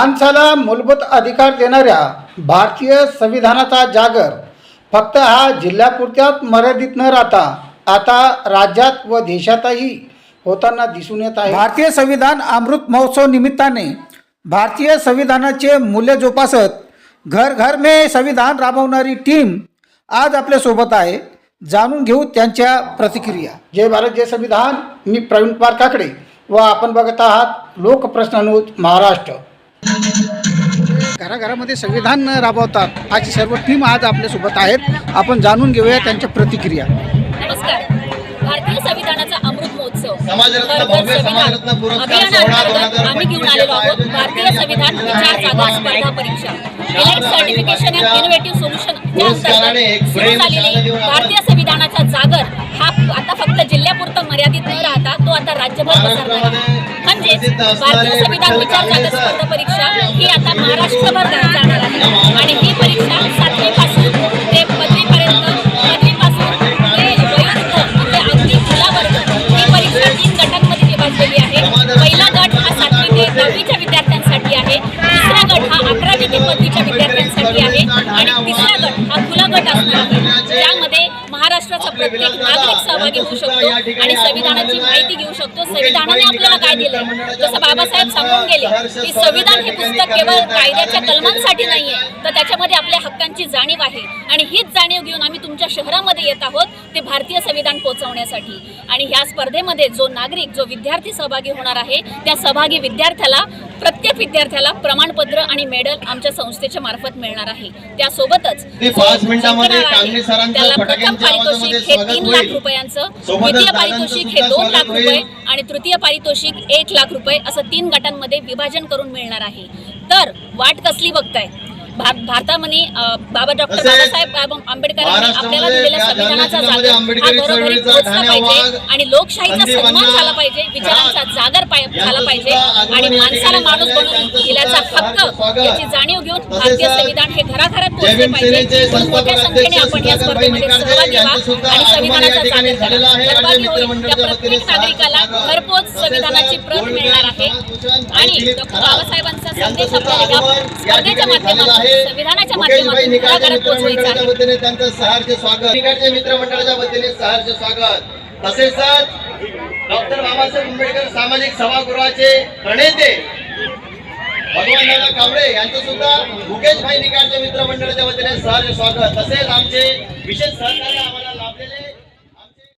माणसाला मूलभूत अधिकार देणाऱ्या भारतीय संविधानाचा जागर फक्त हा जिल्ह्यापुरत्याच मर्यादित न राहता आता राज्यात व देशातही होताना दिसून येत आहे. भारतीय संविधान अमृत महोत्सव निमित्ताने भारतीय संविधानाचे मूल्य जोपासत घर घर में संविधान राबवणारी टीम आज आपल्यासोबत आहे. जाणून घेऊ त्यांच्या प्रतिक्रिया. जय भारत जय संविधान. मी प्रवीण कुमार काकडे व आपण बघत आहात लोकप्रश्न न्यूज महाराष्ट्र. घराघरामध्ये संविधान राबवतात. अशी सर्व टीम आज आपल्यासोबत आहेत. आपण जाणून घेऊया त्यांच्या प्रतिक्रिया. नमस्कार. भारतीय संविधानाचा अमृत महोत्सव. अभियानांतर्गत आम्ही घेऊन आलेलो आहोत. भारतीय संविधान विचार जागा स्पर्धा परीक्षा. सर्टिफिकेशन अँड इनोव्हेटिव्ह सोल्युशन सुरू झालेली भारतीय संविधानाचा जागर हा आता फक्त जिल्ह्यापुरता मर्यादित न राहता तो आता राज्यभर पसरणार भारतीय संविधान विचार. स्पर्धा परीक्षा ही आता महाराष्ट्रभर जाणार आहे आणि ही प्रत्येक नागरिक सहभागी होऊ शकतो आणि संविधानाची माहिती घेऊ शकतो. संविधानाने आपल्याला काय दिलंय जसं बाबासाहेब सांगून गेले की संविधान हे पुस्तक केवळ कायद्याच्या कलमांसाठी नाहीये. तर त्याच्यामध्ये आपल्या हक्कांची जाणीव आहे. आणि हीच जाणीव घेऊन आम्ही तुमच्या शहरामध्ये येत आहोत ते भारतीय संविधान पोहोचवण्यासाठी. आणि ह्या स्पर्धेमध्ये जो नागरिक जो विद्यार्थी सहभागी होणार आहे त्या सहभागी विद्यार्थ्याला प्रत्येक विद्यार्थ्याला प्रमाणपत्र आणि मेडल आमच्या संस्थेच्या मार्फत मिळणार आहे त्यासोबतच त्याला प्रथम पारितोषिक हे तीन लाख. रुपयांचं द्वितीय पारितोषिक हे दोन लाख. रुपये आणि तृतीय पारितोषिक एक लाख रुपये असं तीन गटांमध्ये विभाजन करून मिळणार आहे तर वाट कसली बघताय भारतामध्ये बाबा डॉक्टर बाबासाहेब आंब- आंबेडकरांनी आपल्याला दिलेल्या संविधानाचा जागर हा पोहोचला पाहिजे आणि लोकशाहीचा सन्मान झाला पाहिजे विचारांचा जागर झाला पाहिजे आणि माणसाला माणूस. बनवून दिल्याचा हक्क. याची जाणीव घेऊन भारतीय संविधान हे घराघरात पोहोचले पाहिजे मोठ्या संख्येने आपण या स्पर्धेमध्ये सहभागी व्हा आणि संविधानाचा जागर. करा. सहभागी होईल त्या प्रत्येक नागरिकाला. घरपोच संविधानाची प्रत मिळणार आहे आणि डॉक्टर बाबासाहेबांचा संदेश स्पर्धेच्या माध्यमातून. संविधानाच्या माध्यमातून घराघरात पोहोचवायचं वतीने त्यांचं स्वागत. मित्रमंडळाच्या वतीने स्वागत. तसेच डॉक्टर बाबासाहेब आंबेडकर सामाजिक सभागृहाचे प्रणेते भगवान दादा कावडे यांचं सुद्धा मुकेशभाई निकाळजे मित्रमंडळाच्या वतीने सहर्ष स्वागत. तसेच आमचे विशेष सहकार्य आम्हाला लाभलेले